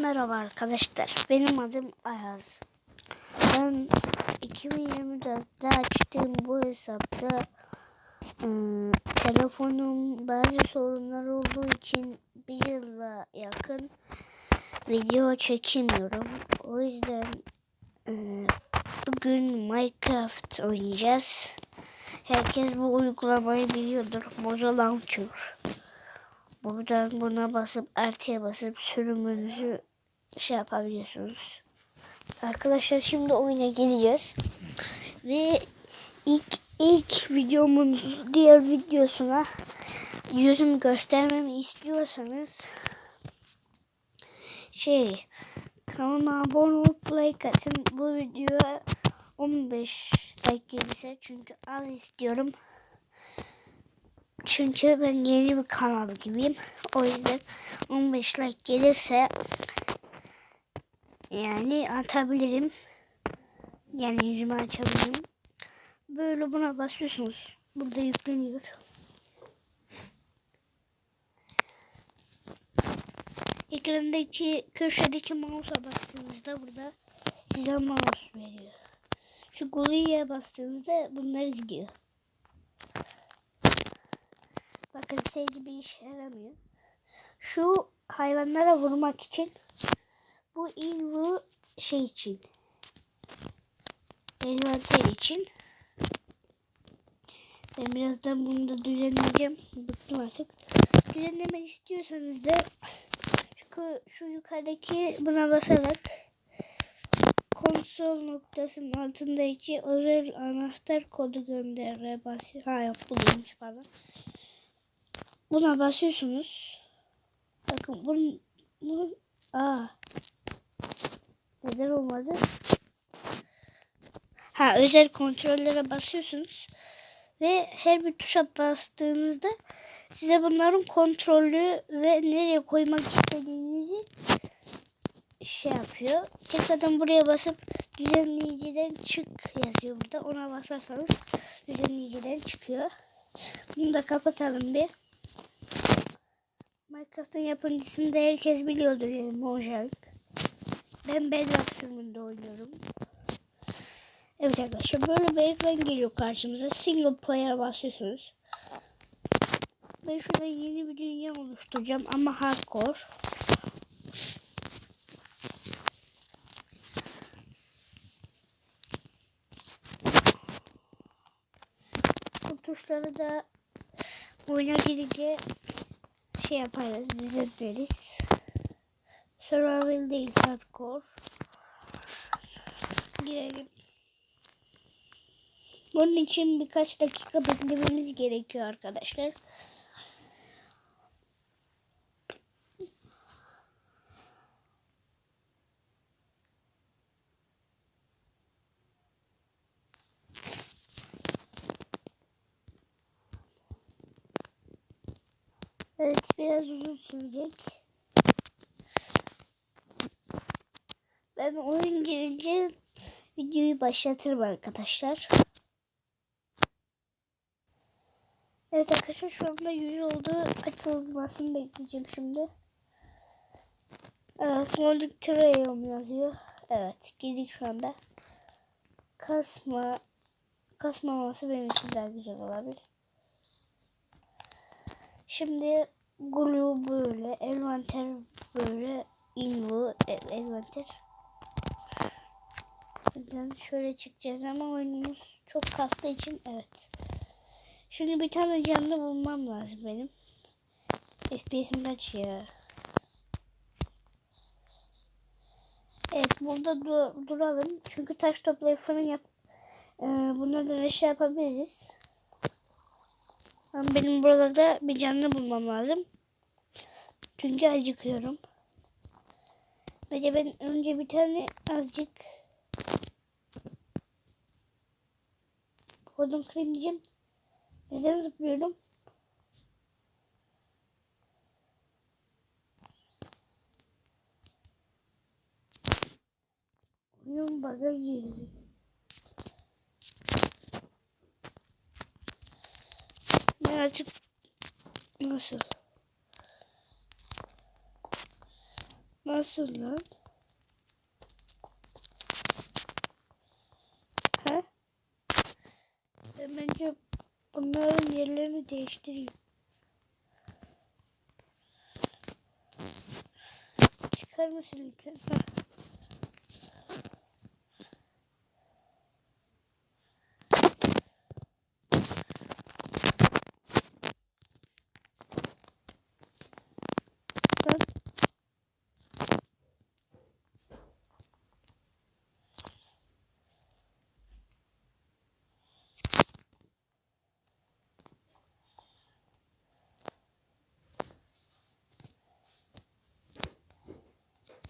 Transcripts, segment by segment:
Merhaba arkadaşlar. Benim adım Ayaz. Ben 2024'te açtığım bu hesapta ıı, telefonum bazı sorunlar olduğu için bir yıla yakın video çekemiyorum. O yüzden ıı, bugün Minecraft oynayacağız. Herkes bu uygulamayı biliyordur. Mojo Launcher. Buradan buna basıp artıya basıp sürümünüzü şey yapabiliyorsunuz. Arkadaşlar şimdi oyuna geleceğiz. Ve ilk ilk videomun diğer videosuna yüzümü göstermemi istiyorsanız şey kanalıma abone olup like atın. Bu videoya 15 like gelirse çünkü az istiyorum. Çünkü ben yeni bir kanal gibiyim. O yüzden 15 like gelirse yani atabilirim. Yani yüzümü açabilirim. Böyle buna basıyorsunuz. Burada yükleniyor. Ekrandaki köşedeki mouse'a bastığınızda burada size mouse veriyor. Şu Glue'ye bastığınızda bunlar gidiyor. Bakın sevgi bir işe yaramıyor. Şu hayvanlara vurmak için bu invu şey için envanter için ben birazdan bunu da düzenleyeceğim. Bıktım artık. Düzenlemek istiyorsanız da şu, şu yukarıdaki buna basarak konsol noktasının altındaki özel anahtar kodu gönderre basıyor. Ha yok bu değilmiş pardon. Buna basıyorsunuz. Bakın bunun, bunun aa neden olmadı? Ha özel kontrollere basıyorsunuz ve her bir tuşa bastığınızda size bunların kontrolü ve nereye koymak istediğinizi şey yapıyor. Tekrardan buraya basıp düzenleyiciden çık yazıyor burada. Ona basarsanız düzenleyiciden çıkıyor. Bunu da kapatalım bir. Minecraft'ın yapımcısını da herkes biliyordur yani Mojang. Ben Bedrock sürümünde oynuyorum. Evet arkadaşlar böyle bir ekran geliyor karşımıza. Single player basıyorsunuz. Ben şurada yeni bir dünya oluşturacağım ama hardcore. Bu tuşları da oyuna girince şey yaparız, düzenleriz. Survival değil, hardcore. Girelim. Bunun için birkaç dakika beklememiz gerekiyor arkadaşlar. Evet biraz uzun sürecek. Ben oyun girince videoyu başlatırım arkadaşlar. Evet arkadaşlar şu anda 100 oldu. Açılmasını bekleyeceğim şimdi. Evet Nordic Trail yazıyor. Evet girdik şu anda. Kasma kasmaması benim için daha güzel olabilir. Şimdi glue böyle, envanter böyle, invo, envanter. Buradan şöyle çıkacağız ama oyunumuz çok kastığı için evet. Şimdi bir tane canlı bulmam lazım benim. FPS'im kaç ya? Evet burada dur duralım. Çünkü taş toplayıp fırın yap. Ee, bunlardan eşya yapabiliriz. Ama benim buralarda bir canlı bulmam lazım. Çünkü acıkıyorum. Bence ben önce bir tane azıcık Kodum kırmayacağım. Neden zıplıyorum? Oyun bug'a girdi. Ben artık nasıl? Nasıl lan? He? Ben bence bunların yerlerini değiştireyim. Çıkar mısın lütfen?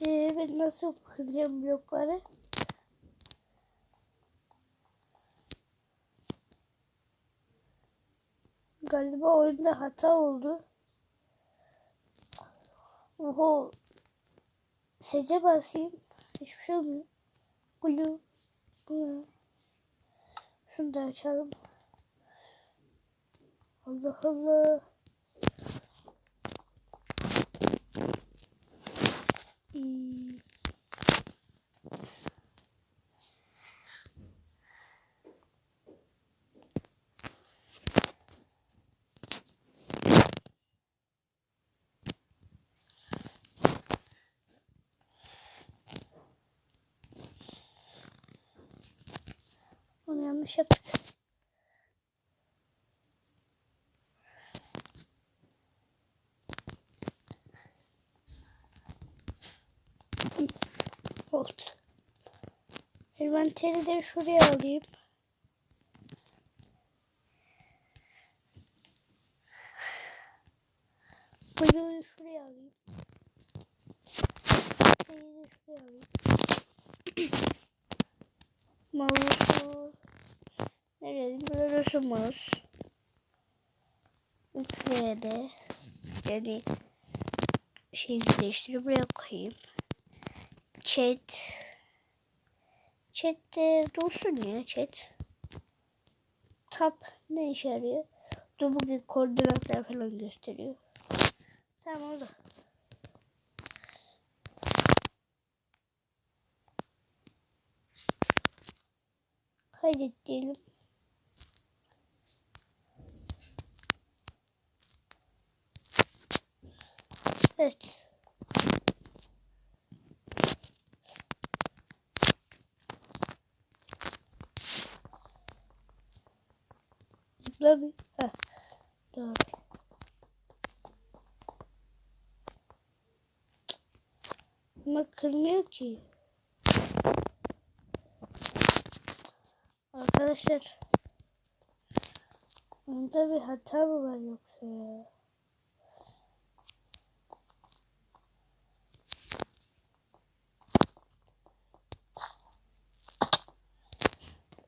Ee, nasıl kıracağım blokları? Galiba oyunda hata oldu. Oho. Sece basayım. Hiçbir şey olmuyor. Blue. Bu. Şunu da açalım. Allah Allah. Yanlış yaptık. Oldu. Envanteri de şuraya alayım. Blue'yu şuraya alayım. Şeyi de şuraya alayım. Mouse'u mouse. 3V'de yani şeyini değiştirip buraya koyayım. Chat Chat de dursun ya chat. Tab ne işe yarıyor? Dur bugün koordinatlar falan gösteriyor. Tamam oldu. Kaydet. Evet. Zıpla bir. Heh. Doğru. Ama kırmıyor ki. Arkadaşlar. Onda bir hata mı var yoksa ya?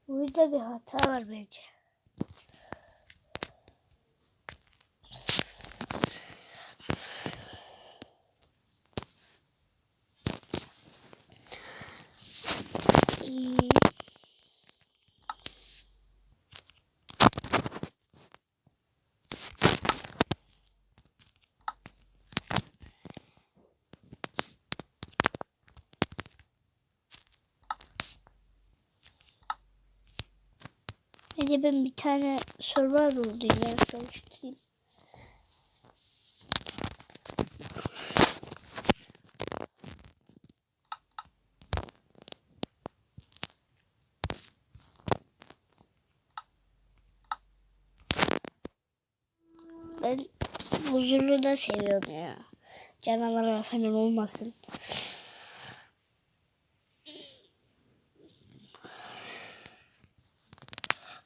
Burada bir hata var bence. Bence ben bir tane survival dünya çalıştırayım. Ben huzurlu da seviyorum ya. Canavarlar falan olmasın.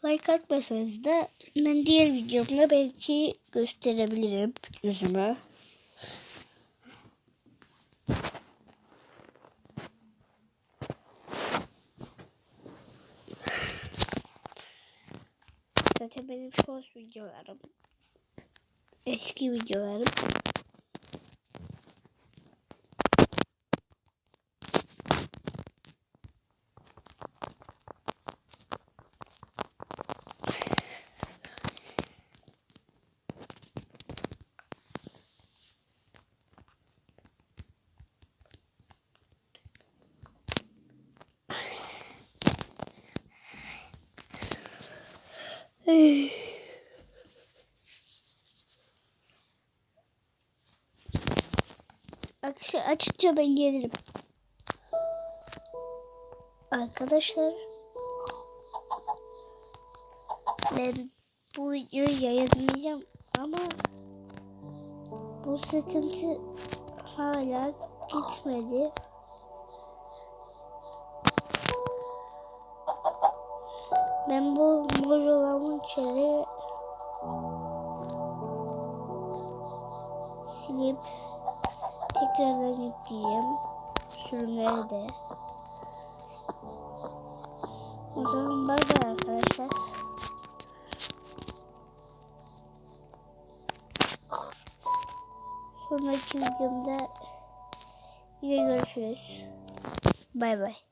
Like atmasanız da ben diğer videomda belki gösterebilirim yüzümü. Zaten benim shorts videolarım. Eski videolarım. Arkadaşlar açınca ben gelirim. Arkadaşlar ben bu videoyu yayınlayacağım ama bu sıkıntı hala gitmedi. Ben bu mojolamın içeri silip tekrardan yükleyeceğim. Sürümleri de. O zaman bay bay arkadaşlar. Sonraki videomda yine görüşürüz. Bay bay.